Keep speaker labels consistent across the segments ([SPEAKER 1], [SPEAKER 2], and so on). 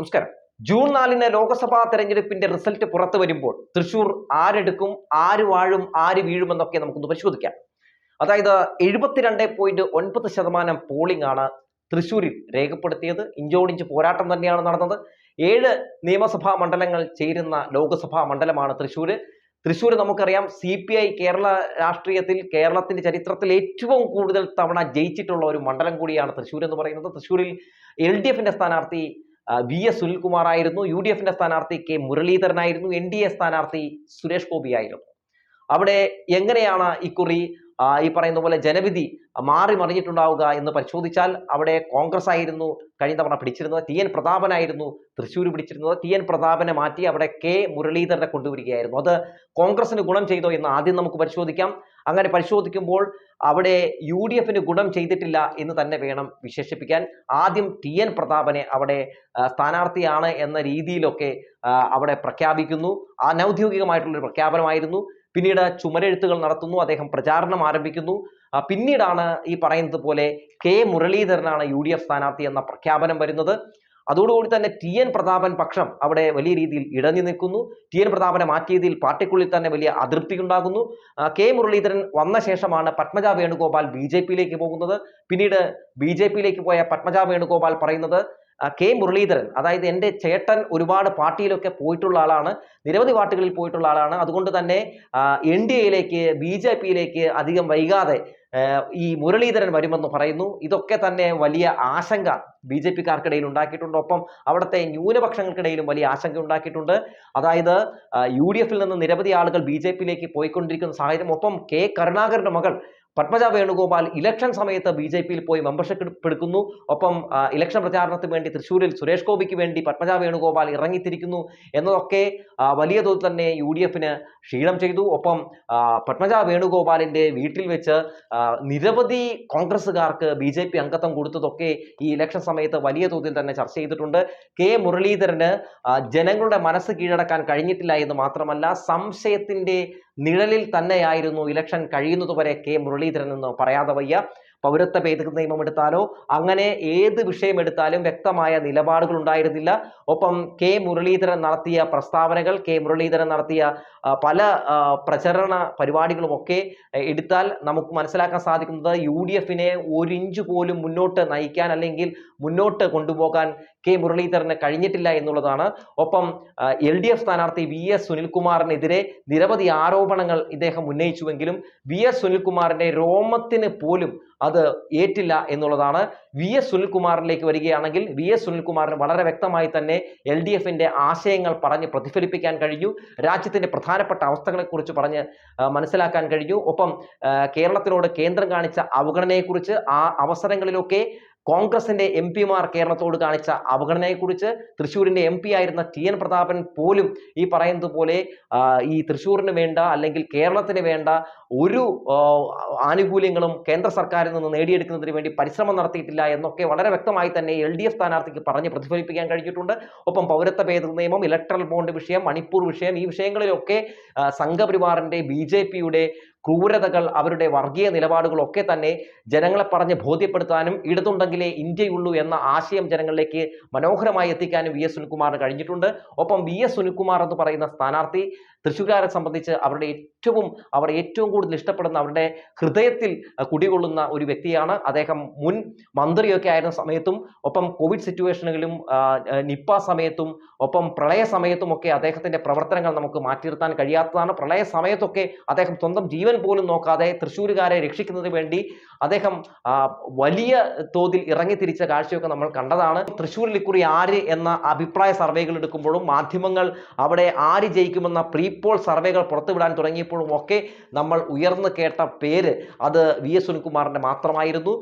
[SPEAKER 1] നമസ്കാരം. ജൂൺ നാലിന് ലോക്സഭാ തെരഞ്ഞെടുപ്പിന്റെ റിസൾട്ട് പുറത്തു വരുമ്പോൾ തൃശൂർ ആരെടുക്കും ആര് വാഴും ആര് വീഴുമെന്നൊക്കെ നമുക്കൊന്ന് പരിശോധിക്കാം. അതായത് എഴുപത്തിരണ്ട് പോയിന്റ് ഒൻപത് ശതമാനം പോളിംഗ് ആണ് തൃശൂരിൽ രേഖപ്പെടുത്തിയത്. ഇഞ്ചോടിഞ്ച് പോരാട്ടം തന്നെയാണ് നടന്നത്. ഏഴ് നിയമസഭാ മണ്ഡലങ്ങൾ ചേരുന്ന ലോക്സഭാ മണ്ഡലമാണ് തൃശൂർ തൃശ്ശൂർ നമുക്കറിയാം സി പി ഐ കേരള രാഷ്ട്രീയത്തിൽ കേരളത്തിന്റെ ചരിത്രത്തിൽ ഏറ്റവും കൂടുതൽ തവണ ജയിച്ചിട്ടുള്ള ഒരു മണ്ഡലം കൂടിയാണ് തൃശ്ശൂർ എന്ന് പറയുന്നത്. തൃശ്ശൂരിൽ എൽ ഡി എഫിന്റെ സ്ഥാനാർത്ഥി വി എസ് സുനിൽകുമാർ ആയിരുന്നു യു ഡി എഫിന്റെ സ്ഥാനാർത്ഥി കെ മുരളീധരനായിരുന്നു. എൻ ഡി എ സ്ഥാനാർത്ഥി സുരേഷ് ഗോപി ആയിരുന്നു അവിടെ എങ്ങനെയാണ് ഇക്കുറി ഈ പറയുന്ന പോലെ ജനവിധി മാറി മറിഞ്ഞിട്ടുണ്ടാവുക എന്ന് പരിശോധിച്ചാൽ അവിടെ കോൺഗ്രസ് ആയിരുന്നു കഴിഞ്ഞ തവണ പിടിച്ചിരുന്നത്. ടി എൻ പ്രതാപനായിരുന്നു തൃശ്ശൂർ പിടിച്ചിരുന്നത്. ടി എൻ പ്രതാപനെ മാറ്റി അവിടെ കെ മുരളീധരനെ കൊണ്ടുവരികയായിരുന്നു. അത് കോൺഗ്രസിന് ഗുണം ചെയ്തോ എന്ന് ആദ്യം നമുക്ക് പരിശോധിക്കാം. അങ്ങനെ പരിശോധിക്കുമ്പോൾ അവിടെ യു ഡി എഫിന് ഗുണം ചെയ്തിട്ടില്ല എന്ന് തന്നെ വേണം വിശേഷിപ്പിക്കാൻ. ആദ്യം ടി എൻ പ്രതാപനെ അവിടെ സ്ഥാനാർത്ഥിയാണ് എന്ന രീതിയിലൊക്കെ അവിടെ പ്രഖ്യാപിക്കുന്നു. അനൗദ്യോഗികമായിട്ടുള്ളൊരു പ്രഖ്യാപനമായിരുന്നു. പിന്നീട് ചുമരെഴുത്തുകൾ നടത്തുന്നു അദ്ദേഹം പ്രചാരണം ആരംഭിക്കുന്നു. പിന്നീടാണ് ഈ പറയുന്നത് പോലെ കെ. മുരളീധരനാണ് യു ഡി എഫ് സ്ഥാനാർത്ഥി എന്ന പ്രഖ്യാപനം വരുന്നത്. അതോടുകൂടി തന്നെ ടി. എൻ. പ്രതാപൻ പക്ഷം അവിടെ വലിയ രീതിയിൽ ഇടഞ്ഞു നിൽക്കുന്നു. ടി. എൻ. പ്രതാപനെ മാറ്റിയതിൽ പാർട്ടിക്കുള്ളിൽ തന്നെ വലിയ അതൃപ്തി ഉണ്ടാകുന്നു. കെ. മുരളീധരൻ വന്ന ശേഷമാണ് പത്മജ വേണുഗോപാൽ ബി ജെ പിയിലേക്ക് പോകുന്നത്. പിന്നീട് ബി ജെ പിയിലേക്ക് പോയ പത്മജ വേണുഗോപാൽ പറയുന്നത് കെ മുരളീധരൻ അതായത് എന്റെ ചേട്ടൻ ഒരുപാട് പാർട്ടിയിലൊക്കെ പോയിട്ടുള്ള ആളാണ് നിരവധി പാർട്ടികളിൽ പോയിട്ടുള്ള ആളാണ്. അതുകൊണ്ട് തന്നെ എൻ ഡി എയിലേക്ക് ബി ജെ പിയിലേക്ക് അധികം വൈകാതെ ഈ മുരളീധരൻ വരുമെന്ന് പറയുന്നു. ഇതൊക്കെ തന്നെ വലിയ ആശങ്ക ബി ജെ പിക്കാർക്കിടയിൽ ഉണ്ടാക്കിയിട്ടുണ്ട്. ഒപ്പം അവിടുത്തെ ന്യൂനപക്ഷങ്ങൾക്കിടയിലും വലിയ ആശങ്ക ഉണ്ടാക്കിയിട്ടുണ്ട്. അതായത് യു ഡി എഫിൽ നിന്ന് നിരവധി ആളുകൾ ബി ജെ പിയിലേക്ക് പോയിക്കൊണ്ടിരിക്കുന്ന സാഹചര്യം. ഒപ്പം കെ കരുണാകരന്റെ മകൾ പത്മജ വേണുഗോപാൽ ഇലക്ഷൻ സമയത്ത് ബി ജെ പിയിൽ പോയി മെമ്പർഷിപ്പ് എടുക്കുന്നു. ഒപ്പം ഇലക്ഷൻ പ്രചാരണത്തിന് വേണ്ടി തൃശ്ശൂരിൽ സുരേഷ് ഗോപിക്ക് വേണ്ടി പത്മജ വേണുഗോപാൽ ഇറങ്ങിത്തിരിക്കുന്നു എന്നതൊക്കെ വലിയ തോതിൽ തന്നെ യു ഡി എഫിന് ക്ഷീണം ചെയ്തു. ഒപ്പം പത്മജ വേണുഗോപാലിന്റെ വീട്ടിൽ വെച്ച് നിരവധി കോൺഗ്രസ്സുകാർക്ക് ബി ജെ പി അംഗത്വം കൊടുത്തതൊക്കെ ഈ ഇലക്ഷൻ സമയത്ത് വലിയ തോതിൽ തന്നെ ചർച്ച ചെയ്തിട്ടുണ്ട്. കെ മുരളീധരന് ജനങ്ങളുടെ മനസ്സ് കീഴടക്കാൻ കഴിഞ്ഞിട്ടില്ല എന്ന് മാത്രമല്ല സംശയത്തിന്റെ നിഴലിൽ തന്നെയായിരുന്നു ഇലക്ഷൻ കഴിയുന്നതുവരെ കെ മുരളീധരൻ എന്ന് പറയാതെ വയ്യ. പൗരത്വ ഭേദഗതി നിയമം എടുത്താലോ അങ്ങനെ ഏത് വിഷയം എടുത്താലും വ്യക്തമായ നിലപാടുകൾ ഉണ്ടായിരുന്നില്ല. ഒപ്പം കെ മുരളീധരൻ നടത്തിയ പ്രസ്താവനകൾ കെ മുരളീധരൻ നടത്തിയ പല പ്രചരണ പരിപാടികളും ഒക്കെ എടുത്താൽ നമുക്ക് മനസ്സിലാക്കാൻ സാധിക്കുന്നത് യു ഡി എഫിനെ ഒരിഞ്ച് പോലും മുന്നോട്ട് നയിക്കാൻ അല്ലെങ്കിൽ മുന്നോട്ട് കൊണ്ടുപോകാൻ കെ മുരളീധരന് കഴിഞ്ഞിട്ടില്ല എന്നുള്ളതാണ്. ഒപ്പം എൽ ഡി എഫ് സ്ഥാനാർത്ഥി വി എസ് സുനിൽകുമാറിനെതിരെ നിരവധി ആരോപണങ്ങൾ ഇദ്ദേഹം ഉന്നയിച്ചുവെങ്കിലും വി എസ് സുനിൽകുമാറിന്റെ രോമത്തിന് പോലും അത് ഏറ്റില്ല എന്നുള്ളതാണ്. വി എസ് സുനിൽകുമാറിലേക്ക് വരികയാണെങ്കിൽ വി എസ് സുനിൽകുമാറിന് വളരെ വ്യക്തമായി തന്നെ എൽ ഡി ആശയങ്ങൾ പറഞ്ഞ് പ്രതിഫലിപ്പിക്കാൻ കഴിഞ്ഞു. രാജ്യത്തിന്റെ പ്രധാനപ്പെട്ട അവസ്ഥകളെക്കുറിച്ച് പറഞ്ഞ് മനസ്സിലാക്കാൻ കഴിഞ്ഞു. ഒപ്പം കേരളത്തിനോട് കേന്ദ്രം കാണിച്ച അവഗണനയെക്കുറിച്ച് ആ അവസരങ്ങളിലൊക്കെ കോൺഗ്രസിന്റെ എം പിമാർ കേരളത്തോട് കാണിച്ച അവഗണനയെക്കുറിച്ച് തൃശ്ശൂരിന്റെ എം പി ആയിരുന്ന ടി എൻ പ്രതാപൻ പോലും ഈ പറയുന്നത് പോലെ ഈ തൃശ്ശൂരിന് വേണ്ട അല്ലെങ്കിൽ കേരളത്തിന് വേണ്ട ഒരു ആനുകൂല്യങ്ങളും കേന്ദ്ര സർക്കാരിൽ നിന്ന് നേടിയെടുക്കുന്നതിന് വേണ്ടി പരിശ്രമം നടത്തിയിട്ടില്ല എന്നൊക്കെ വളരെ വ്യക്തമായി തന്നെ എൽ ഡി എഫ് സ്ഥാനാർത്ഥിക്ക് പറഞ്ഞ് പ്രതിഫലിപ്പിക്കാൻ കഴിഞ്ഞിട്ടുണ്ട്. ഒപ്പം പൗരത്വ ഭേദഗതി നിയമം ഇലക്ട്രൽ ബോണ്ട് വിഷയം മണിപ്പൂർ വിഷയം ഈ വിഷയങ്ങളിലൊക്കെ സംഘപരിവാറിന്റെ ബി ജെ പിയുടെ ക്രൂരതകൾ അവരുടെ വർഗീയ നിലപാടുകളൊക്കെ തന്നെ ജനങ്ങളെ പറഞ്ഞ് ബോധ്യപ്പെടുത്താനും ഇടതുണ്ടെങ്കിലേ ഇന്ത്യയുള്ളൂ എന്ന ആശയം ജനങ്ങളിലേക്ക് മനോഹരമായി എത്തിക്കാനും വി എസ് സുനിൽകുമാറിന് കഴിഞ്ഞിട്ടുണ്ട്. ഒപ്പം വി എസ് സുനിൽകുമാർ എന്ന് പറയുന്ന സ്ഥാനാർത്ഥി തൃശ്ശൂരാരെ സംബന്ധിച്ച് അവരുടെ ഏറ്റവും അവർ ഏറ്റവും കൂടുതൽ ഇഷ്ടപ്പെടുന്ന അവരുടെ ഹൃദയത്തിൽ കുടികൊള്ളുന്ന ഒരു വ്യക്തിയാണ്. അദ്ദേഹം മുൻ മന്ത്രിയൊക്കെ ആയിരുന്ന സമയത്തും ഒപ്പം കോവിഡ് സിറ്റുവേഷനുകളിലും നിപ്പ സമയത്തും ഒപ്പം പ്രളയ സമയത്തും ഒക്കെ അദ്ദേഹത്തിന്റെ പ്രവർത്തനങ്ങൾ നമുക്ക് മാറ്റി നിർത്താൻ കഴിയാത്തതാണ്. പ്രളയ സമയത്തൊക്കെ അദ്ദേഹം സ്വന്തം ജീവൻ പോലും നോക്കാതെ തൃശ്ശൂരുകാരെ രക്ഷിക്കുന്നതിന് വേണ്ടി അദ്ദേഹം വലിയ തോതിൽ ഇറങ്ങി തിരിച്ച കാഴ്ചയൊക്കെ നമ്മൾ കണ്ടതാണ്. തൃശ്ശൂരിൽ ഇക്കുറി ആര് എന്ന അഭിപ്രായ സർവേകൾ എടുക്കുമ്പോഴും മാധ്യമങ്ങൾ അവിടെ ആര് ജയിക്കുമെന്ന പ്രീപോൾ സർവേകൾ പുറത്തുവിടാൻ തുടങ്ങിയപ്പോഴും ഒക്കെ നമ്മൾ ഉയർന്നു കേട്ട പേര് അത് വി എസ് സുനിൽകുമാറിന്റെ മാത്രമായിരുന്നു.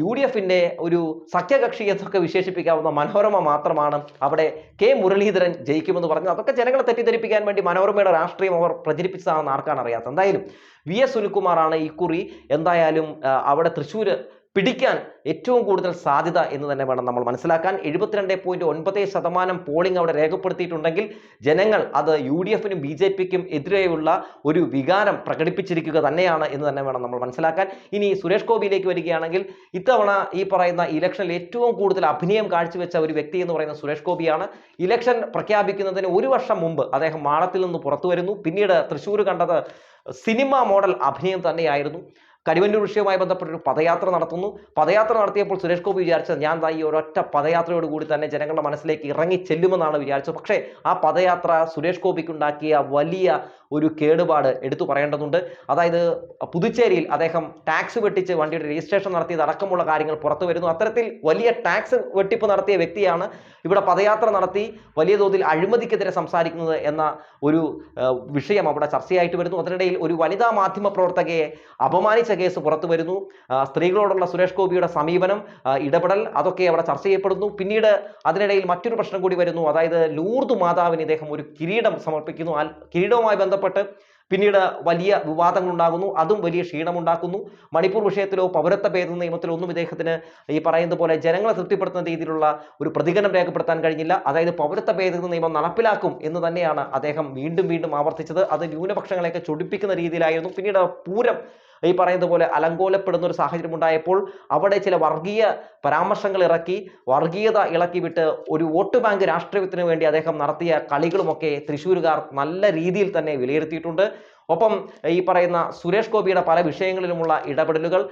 [SPEAKER 1] യു ഡി എഫിന്റെ ഒരു സഖ്യകക്ഷി എന്നൊക്കെ വിശേഷിപ്പിക്കാവുന്ന മനോരമ മാത്രമാണ് അവിടെ കെ മുരളീധരൻ ജയിക്കുമെന്ന് പറഞ്ഞു അതൊക്കെ ജനങ്ങളെ തെറ്റിദ്ധരിപ്പിക്കാൻ വേണ്ടി മനോരമയുടെ രാഷ്ട്രീയം അവർ പ്രചരിപ്പിച്ചതാണെന്ന് ആർക്കാണ് അറിയാത്തത്? എന്തായാലും വി എസ് സുനിൽകുമാറാണ് ഇക്കുറി എന്തായാലും അവിടെ തൃശ്ശൂർ പിടിക്കാൻ ഏറ്റവും കൂടുതൽ സാധ്യത എന്ന് തന്നെ വേണം നമ്മൾ മനസ്സിലാക്കാൻ. എഴുപത്തിരണ്ട് പോയിന്റ് ഒൻപത് ശതമാനം പോളിംഗ് അവിടെ രേഖപ്പെടുത്തിയിട്ടുണ്ടെങ്കിൽ ജനങ്ങൾ അത് യു ഡി എഫിനും ബി ജെ പിക്കും എതിരെയുള്ള ഒരു വികാരം പ്രകടിപ്പിച്ചിരിക്കുക തന്നെയാണ് എന്ന് തന്നെ വേണം നമ്മൾ മനസ്സിലാക്കാൻ. ഇനി സുരേഷ് ഗോപിയിലേക്ക് വരികയാണെങ്കിൽ ഇത്തവണ ഈ പറയുന്ന ഇലക്ഷനിൽ ഏറ്റവും കൂടുതൽ അഭിനയം കാഴ്ചവെച്ച ഒരു വ്യക്തി എന്ന് പറയുന്ന സുരേഷ് ഗോപിയാണ്. ഇലക്ഷൻ പ്രഖ്യാപിക്കുന്നതിന് ഒരു വർഷം മുമ്പ് അദ്ദേഹം മാളത്തിൽ നിന്ന് പുറത്തു വരുന്നു. പിന്നീട് തൃശ്ശൂർ കണ്ടത് സിനിമ മോഡൽ അഭിനയം തന്നെയായിരുന്നു. കരുവന്നൂർ വിഷയവുമായി ബന്ധപ്പെട്ട ഒരു പദയാത്ര നടത്തുന്നു. പദയാത്ര നടത്തിയപ്പോൾ സുരേഷ് ഗോപി വിചാരിച്ചത് ഞാൻ ഈ ഒരൊറ്റ പദയാത്രയോട് കൂടി തന്നെ ജനങ്ങളുടെ മനസ്സിലേക്ക് ഇറങ്ങി ചെല്ലുമെന്നാണ് വിചാരിച്ചത്. പക്ഷേ ആ പദയാത്ര സുരേഷ് ഗോപിക്കുണ്ടാക്കിയ വലിയ ഒരു കേടുപാട് എടുത്തു പറയേണ്ടതുണ്ട്. അതായത് പുതുച്ചേരിയിൽ അദ്ദേഹം ടാക്സ് വെട്ടിച്ച് വണ്ടിയുടെ രജിസ്ട്രേഷൻ നടത്തിയത് അടക്കമുള്ള കാര്യങ്ങൾ പുറത്തു വരുന്നു. അത്തരത്തിൽ വലിയ ടാക്സ് വെട്ടിപ്പ് നടത്തിയ വ്യക്തിയാണ് ഇവിടെ പദയാത്ര നടത്തി വലിയ തോതിൽ അഴിമതിക്കെതിരെ സംസാരിക്കുന്നത് എന്ന ഒരു വിഷയം അവിടെ ചർച്ചയായിട്ട് വരുന്നു. അതിനിടയിൽ ഒരു വനിതാ മാധ്യമ പ്രവർത്തകയെ അപമാനിച്ച കേസ് പുറത്തു വരുന്നു. സ്ത്രീകളോടുള്ള സുരേഷ് ഗോപിയുടെ സമീപനം ഇടപെടൽ അതൊക്കെ അവിടെ ചർച്ച ചെയ്യപ്പെടുന്നു. പിന്നീട് അതിനിടയിൽ മറ്റൊരു പ്രശ്നം കൂടി വരുന്നു. അതായത് ലൂർദ് മാതാവിന് ഇദ്ദേഹം ഒരു കിരീടം സമർപ്പിക്കുന്നു. കിരീടവുമായി ബന്ധപ്പെട്ട് പിന്നീട് വലിയ വിവാദങ്ങൾ ഉണ്ടാകുന്നു അതും വലിയ ക്ഷീണമുണ്ടാക്കുന്നു. മണിപ്പൂർ വിഷയത്തിലോ പൗരത്വ ഭേദ നിയമത്തിലോ ഒന്നും ഇദ്ദേഹത്തിന് ഈ പറയുന്നത് പോലെ ജനങ്ങളെ തൃപ്തിപ്പെടുത്തുന്ന രീതിയിലുള്ള ഒരു പ്രതികരണം രേഖപ്പെടുത്താൻ കഴിഞ്ഞില്ല. അതായത് പൗരത്വ ഭേദഗതി നിയമം നടപ്പിലാക്കും എന്ന് തന്നെയാണ് അദ്ദേഹം വീണ്ടും വീണ്ടും ആവർത്തിച്ചത്. അത് ന്യൂനപക്ഷങ്ങളെയൊക്കെ ചൊടിപ്പിക്കുന്ന രീതിയിലായിരുന്നു. പിന്നീട് പൂരം ഈ പറയുന്നത് പോലെ അലങ്കോലപ്പെടുന്ന ഒരു സാഹചര്യം ഉണ്ടായപ്പോൾ അവിടെ ചില വർഗീയ പരാമർശങ്ങൾ ഇറക്കി വർഗീയത ഇളക്കി വിട്ട് ഒരു വോട്ട് ബാങ്ക് രാഷ്ട്രീയത്തിന് വേണ്ടി അദ്ദേഹം നടത്തിയ കളികളുമൊക്കെ തൃശ്ശൂരുകാർ നല്ല രീതിയിൽ തന്നെ വിലയിരുത്തിയിട്ടുണ്ട്. ഒപ്പം ഈ പറയുന്ന സുരേഷ് ഗോപിയുടെ പല വിഷയങ്ങളിലുമുള്ള ഇടപെടലുകൾ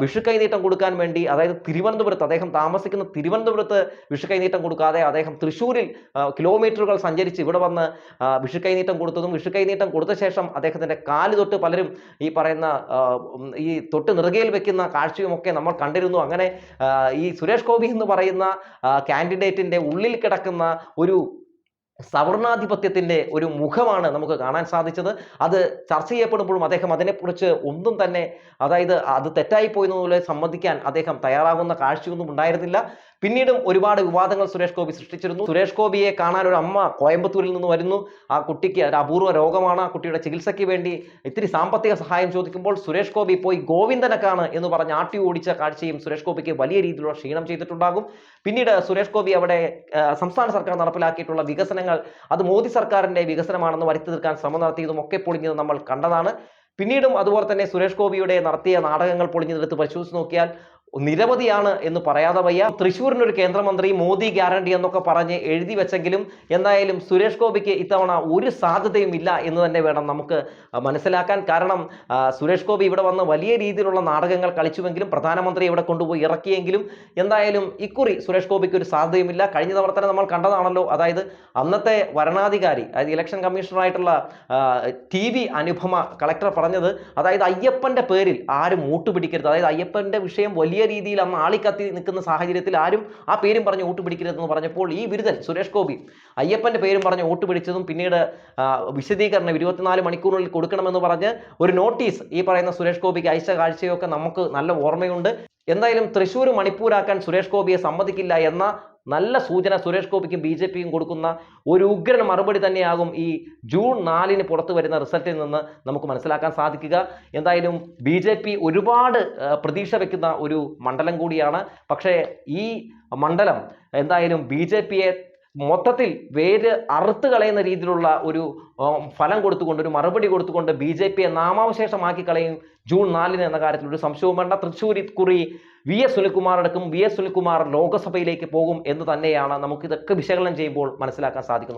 [SPEAKER 1] വിഷുക്കൈനീട്ടം വിഷു കൈനീട്ടം കൊടുക്കാൻ വേണ്ടി അതായത് തിരുവനന്തപുരത്ത് അദ്ദേഹം താമസിക്കുന്ന തിരുവനന്തപുരത്ത് വിഷു കൈനീട്ടം കൊടുക്കാതെ അദ്ദേഹം തൃശ്ശൂരിൽ കിലോമീറ്ററുകൾ സഞ്ചരിച്ച് ഇവിടെ വന്ന് വിഷുക്കൈനീട്ടം വിഷു കൈനീട്ടം കൊടുത്തതും വിഷു കൈനീട്ടം കൊടുത്ത ശേഷം അദ്ദേഹത്തിന്റെ കാൽ തൊട്ട് പലരും ഈ പറയുന്ന ഈ തൊട്ട് നെറുകയിൽ വെക്കുന്ന കാഴ്ചയുമൊക്കെ നമ്മൾ കണ്ടിരുന്നു. അങ്ങനെ ഈ സുരേഷ് ഗോപി എന്ന് പറയുന്ന കാൻഡിഡേറ്റിന്റെ ഉള്ളിൽ കിടക്കുന്ന ഒരു സവർണാധിപത്യത്തിന്റെ ഒരു മുഖമാണ് നമുക്ക് കാണാൻ സാധിച്ചത്. അത് ചർച്ച ചെയ്യപ്പെടുമ്പോഴും അദ്ദേഹം അതിനെക്കുറിച്ച് ഒന്നും തന്നെ അതായത് അത് തെറ്റായി പോയെന്നതുപോലെ സംബന്ധിക്കാൻ അദ്ദേഹം തയ്യാറാകുന്ന കാഴ്ചയൊന്നും ഉണ്ടായിരുന്നില്ല. പിന്നീടും ഒരുപാട് വിവാദങ്ങൾ സുരേഷ് ഗോപി സൃഷ്ടിച്ചിരുന്നു. സുരേഷ് ഗോപിയെ കാണാൻ ഒരു അമ്മ കോയമ്പത്തൂരിൽ നിന്ന് വരുന്നു. ആ കുട്ടിക്ക് ഒരു അപൂർവ രോഗമാണ്. ആ കുട്ടിയുടെ ചികിത്സയ്ക്ക് വേണ്ടി ഇത്തിരി സാമ്പത്തിക സഹായം ചോദിക്കുമ്പോൾ സുരേഷ് ഗോപി പോയി ഗോവിന്ദനക്കാണ് എന്ന് പറഞ്ഞ് ആട്ടി ഓടിച്ച കാഴ്ചയും സുരേഷ് ഗോപിക്ക് വലിയ രീതിയിലുള്ള ക്ഷീണം ചെയ്തിട്ടുണ്ടാകും. പിന്നീട് സുരേഷ് ഗോപി അവിടെ സംസ്ഥാന സർക്കാർ നടപ്പിലാക്കിയിട്ടുള്ള വികസനങ്ങൾ അത് മോദി സർക്കാരിന്റെ വികസനമാണെന്ന് വരുത്തി തീർക്കാൻ ശ്രമം നടത്തിയതും ഒക്കെ പൊളിഞ്ഞത് നമ്മൾ കണ്ടതാണ്. പിന്നീടും അതുപോലെ തന്നെ സുരേഷ് ഗോപിയുടെ നടത്തിയ നാടകങ്ങൾ പൊളിഞ്ഞതെടുത്ത് പരിശോധിച്ച് നോക്കിയാൽ നിരവധിയാണ് എന്ന് പറയാതെ വയ്യ. തൃശ്ശൂരിന് ഒരു കേന്ദ്രമന്ത്രി മോദി ഗ്യാരണ്ടി എന്നൊക്കെ പറഞ്ഞ് എഴുതി വെച്ചെങ്കിലും എന്തായാലും സുരേഷ് ഗോപിക്ക് ഇത്തവണ ഒരു സാധ്യതയും ഇല്ല എന്ന് തന്നെ വേണം നമുക്ക് മനസ്സിലാക്കാൻ. കാരണം സുരേഷ് ഗോപി ഇവിടെ വന്ന് വലിയ രീതിയിലുള്ള നാടകങ്ങൾ കളിച്ചുവെങ്കിലും പ്രധാനമന്ത്രി ഇവിടെ കൊണ്ടുപോയി ഇറക്കിയെങ്കിലും എന്തായാലും ഇക്കുറി സുരേഷ് ഗോപിക്ക് ഒരു സാധ്യതയുമില്ല കഴിഞ്ഞ തവണ നമ്മൾ കണ്ടതാണല്ലോ. അതായത് അന്നത്തെ വരണാധികാരി അതായത് ഇലക്ഷൻ കമ്മീഷണറായിട്ടുള്ള ടി വി അനുപമ കളക്ടർ പറഞ്ഞത് അതായത് അയ്യപ്പന്റെ പേരിൽ ആരും വോട്ട് പിടിക്കരുത് അതായത് അയ്യപ്പന്റെ വിഷയം വലിയ രീതിയിൽ അന്ന് ആളിക്കത്തി നിൽക്കുന്ന സാഹചര്യത്തിൽ ആരും ആ പേരും പറഞ്ഞ് വോട്ട് പിടിക്കരുതെന്ന് പറഞ്ഞപ്പോൾ ഈ ബിരുദൻ സുരേഷ് ഗോപി അയ്യപ്പന്റെ പേരും പറഞ്ഞ് വോട്ട് പിടിച്ചതും പിന്നീട് വിശദീകരണം ഇരുപത്തിനാല് മണിക്കൂറിനുള്ളിൽ കൊടുക്കണമെന്ന് പറഞ്ഞ് ഒരു നോട്ടീസ് ഈ പറയുന്ന സുരേഷ് ഗോപിക്ക് അയച്ച കാഴ്ചയൊക്കെ നമുക്ക് നല്ല ഓർമ്മയുണ്ട്. എന്തായാലും തൃശ്ശൂർ മണിപ്പൂരാക്കാൻ സുരേഷ് ഗോപിയെ സമ്മതിക്കില്ല എന്ന നല്ല സൂചന സുരേഷ് ഗോപിക്കും ബി ജെ പിയും കൊടുക്കുന്ന ഒരു ഉഗ്രൻ മറുപടി തന്നെയാകും ഈ ജൂൺ നാലിന് പുറത്തു വരുന്ന റിസൾട്ടിൽ നിന്ന് നമുക്ക് മനസ്സിലാക്കാൻ സാധിക്കുക. എന്തായാലും ബി ജെ പി ഒരുപാട് പ്രതീക്ഷ വെക്കുന്ന ഒരു മണ്ഡലം കൂടിയാണ്. പക്ഷേ ഈ മണ്ഡലം എന്തായാലും ബി ജെ പിയെ മൊത്തത്തിൽ വേര് അറുത്ത് കളയുന്ന രീതിയിലുള്ള ഒരു ഫലം കൊടുത്തുകൊണ്ട് ഒരു മറുപടി കൊടുത്തുകൊണ്ട് ബി ജെ പിയെ നാമാവശേഷമാക്കി കളയും ജൂൺ നാലിന് എന്ന കാര്യത്തിൽ ഒരു സംശയവും വേണ്ട. തൃശ്ശൂർ കുറി വി എസ് സുനിൽകുമാർ അടക്കം വി എസ് സുനിൽകുമാർ ലോകസഭയിലേക്ക് പോകും എന്ന് തന്നെയാണ് നമുക്ക് ഇതൊക്കെ വിശകലനം ചെയ്യുമ്പോൾ മനസ്സിലാക്കാൻ സാധിക്കുന്നത്.